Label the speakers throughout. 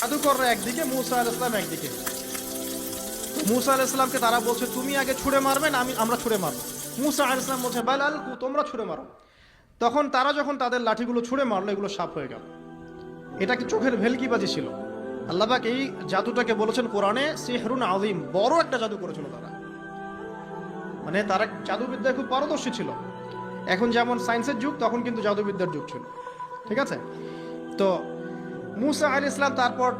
Speaker 1: জাদুকররা একদিকে, মুসা আল ইসলাম একদিকে। মুসা আল ইসলামকে তারা বলছে, তুমি আগে ছুঁড়ে না, আমি, আমরা ছুঁড়ে মারবো। মুসা আল ইসলাম বলছে, বেলাল তোমরা ছুঁড়ে মারো। তখন তারা যখন তাদের লাঠিগুলো ছুঁড়ে মারলো, এগুলো সাফ হয়ে গেল। এটা কি চোখের ভেলকিবাজি ছিল? আল্লাহবাক এই জাদুটাকে বলেছেন কোরআনে, সিহরুন আলিম বড় একটা জাদু করেছিল তারা। মানে তারা জাদুবিদ্যায় খুব পারদর্শী ছিল। এখন যেমন সায়েন্সের যুগ, তখন কিন্তু জাদুবিদ্যার যুগ ছিল। ঠিক আছে? তো মুসা আল ইসলাম তারপর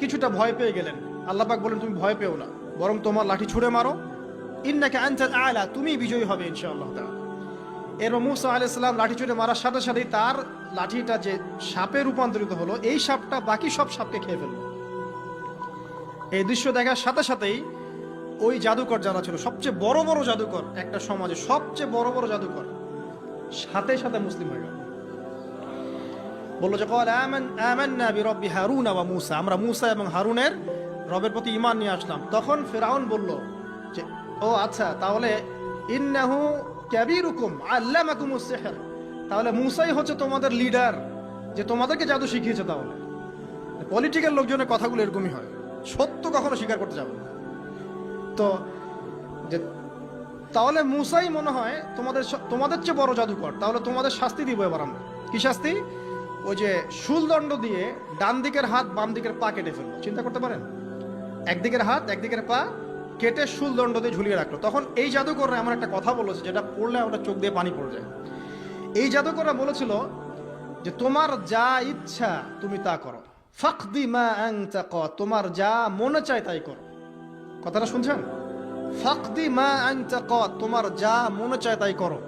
Speaker 1: কিছুটা ভয় পেয়ে গেলেন। আল্লাপাক বলেন তুমি ভয় পেও না, বরং তোমার লাঠি ছুঁড়ে মারো। ইন্নাকে আনসাল আলা, তুমি বিজয়ী হবে ইনশাআল্লাহ এরপর মুসা আল ইসলাম লাঠি ছুড়ে মারার সাথে সাথেই তার লাঠিটা যে সাপে রূপান্তরিত হলো, এই সাপটা বাকি সব সাপকে খেয়ে ফেলল। এই দৃশ্য দেখার সাথে সাথেই ওই জাদুকর যারা ছিল, সবচেয়ে বড় বড় জাদুকর একটা সমাজে, সবচেয়ে বড় বড় জাদুকর, সাথে সাথে মুসলিম হয়ে গেল। বলল যে, কল আমান, আমান্না বিরব্বি হারুন ওয়া মুসা। আমরা মুসা এবং হারুনের রবের প্রতি ঈমান নিয়ে আসলাম। তখন ফেরাউন বলল যে, ও আচ্ছা তাহলে ইন্নাহু কাবীরুকুম আল্লামাকুমুস সিহর। তাহলে মুসাই হচ্ছে তোমাদের লিডার, যে তোমাদেরকে জাদু শিখিয়েছে তাহলে। পলিটিক্যাল লোকজনের কথাগুলো এরকমই হয়। সত্য কখনো স্বীকার করতে যাবে না। তো যে, তাহলে মুসাই মনে হয় তোমাদের তোমাদের চেয়ে বড় জাদুকর। তাহলে তোমাদের শাস্তি দিব এবার আমরা। কি শাস্তি? ওই যে শুলদণ্ড দিয়ে ডান দিকের হাত বাম দিকের পা কেটে ফেলল। চিন্তা করতে পারেন? একদিকের হাত, একদিকের পা কেটে শুলদণ্ড দিয়ে ঝুলিয়ে রাখল। তখন এই জাদুকররা এমন একটা কথা বলেছে যেটা পড়লে ওটা চোখ দিয়ে পানি পড়ে যায়। এই জাদুকররা বলেছিল যে, তোমার যা ইচ্ছা তুমি তা করো। ফাকদি মা ক তোমার যা মনে চায় তাই করো। কথাটা শুনছেন? ফাকদি মা আনতা ক তোমার যা মনে চায় তাই করো।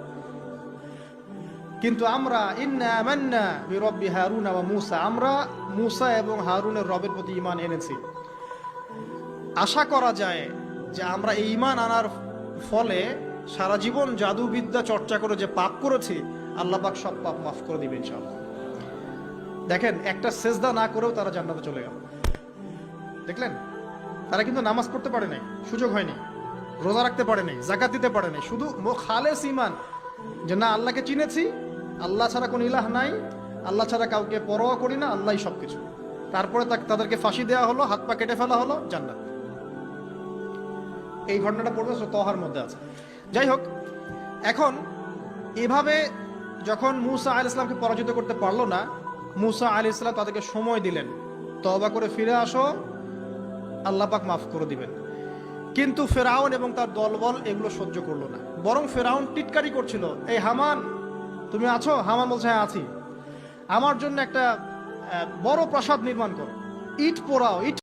Speaker 1: কিন্তু আমরা ইন্না আমান্না বিরব্বি হারুন ওয়া মুসা। আমরা মুসা এবং হারুনের রবের প্রতি ঈমান এনেছি। আশা করা যায় যে আমরা এই ঈমান আনার ফলে সারা জীবন জাদুবিদ্যা চর্চা করে যে পাপ করেছি, আল্লাহ পাক সব পাপ মাফ করে দিবেন ইনশাআল্লাহ। দেখেন, একটা সেজদা না করেও তারা জান্নাতে চলে গেল। দেখলেন? তারা কিন্তু নামাজ পড়তে পারে নাই, সুযোগ হয়নি, রোজা রাখতে পারে নাই জাকাত দিতে পারে নাই, শুধু খালেস ইমান যে না, আল্লাহকে চিনেছি আল্লাহ ছাড়া কোনো ইলাহ নাই, আল্লাহ ছাড়া কাউকে পরোয়া করি না, আল্লাহই সব কিছু তারপরে তাদেরকে ফাঁসি দেওয়া হলো, হাত পা কেটে ফেলা হলো, জান্নাত। এই ঘটনাটা পড়বে তহার মধ্যে আছে। যাই হোক, এখন এভাবে যখন মুসা আল ইসলামকে পরাজিত করতে পারল না, মুসা আল ইসলাম তাদেরকে সময় দিলেন। তবা করে ফিরে আসো, আল্লাহ পাক মাফ করে দিবেন। কিন্তু ফেরাউন এবং তার দলবল এগুলো সহ্য করল না। বরং ফেরাউন টিটকারি করছিল, এই হামান তুমি আছো? হামান বলছে হ্যাঁ আছি। আমার জন্য একটা বড় প্রাসাদ নির্মাণ করো। ইট পোড়াও, ইট